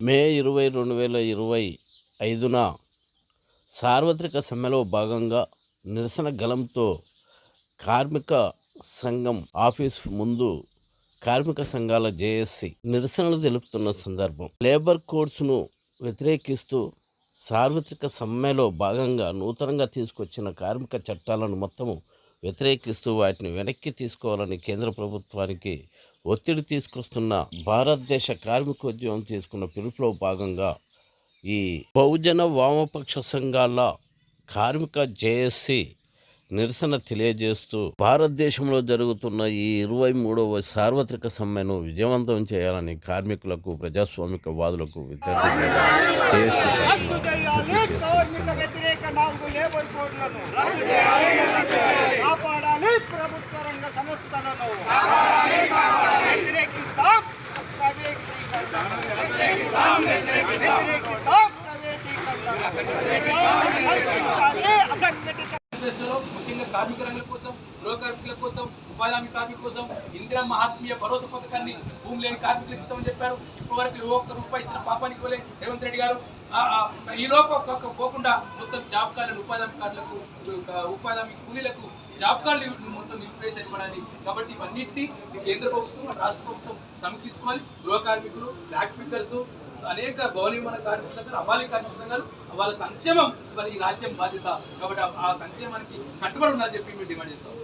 మే ఇరవై రెండు వేల ఇరవై ఐదున సార్వత్రిక సమ్మెలో భాగంగా నిరసన గలంతో కార్మిక సంఘం ఆఫీస్ ముందు కార్మిక సంఘాల జేఏసీ నిరసనలు తెలుపుతున్న సందర్భం. లేబర్ కోడ్స్ను వ్యతిరేకిస్తూ సార్వత్రిక సమ్మెలో భాగంగా నూతనంగా తీసుకొచ్చిన కార్మిక చట్టాలను మొత్తము వ్యతిరేకిస్తూ వాటిని వెనక్కి తీసుకోవాలని కేంద్ర ప్రభుత్వానికి ఒత్తిడి తీసుకొస్తున్న భారతదేశ కార్మికోద్యమం తీసుకున్న పిలుపులో భాగంగా ఈ బహుజన వామపక్ష సంఘాల కార్మిక జేఏసీ నిరసన తెలియజేస్తూ భారతదేశంలో జరుగుతున్న ఈ ఇరవై మూడవ సార్వత్రిక సమ్మెను విజయవంతం చేయాలని కార్మికులకు ప్రజాస్వామిక వాదులకు విద్యార్థులకు కార్మిక రంగం కోసం గృహ కార్మికుల కోసం ఉపాధి హామీ కార్మికుల కోసం ఇందిరా మహాత్మీయ భరోసా పథకాన్ని భూమి లేని కార్మికులకు ఇస్తామని చెప్పారు. ఇప్పటివరకు ఒక్క రూపాయి ఇచ్చిన పాపానికి పోలే రేవంత్ రెడ్డి గారు ఆ- ఈ లోపల పోకుండా మొత్తం జాబ్ కార్డులను ఉపాధి హామీ కార్డులకు ఉపాధి హామీ కూలీలకు జాబ్ కార్డులు మొత్తం నిలిపివేసి ఇవ్వడానికి కాబట్టి ఇవన్నింటినీ కేంద్ర ప్రభుత్వం రాష్ట్ర ప్రభుత్వం సమీక్షించుకోవాలి. గృహ కార్మికులు బ్లాక్ ఫిక్కర్స్ అనేక గౌరవమైన కార్మిక సంఘాలు అవాళీ కార్మిక సంఘాలు వాళ్ళ సంక్షేమం మరి ఈ రాజ్యం బాధ్యత. కాబట్టి ఆ- ఆ సంక్షేమానికి కట్టుబడి ఉండాలని చెప్పి మేము డిమాండ్ చేస్తాం.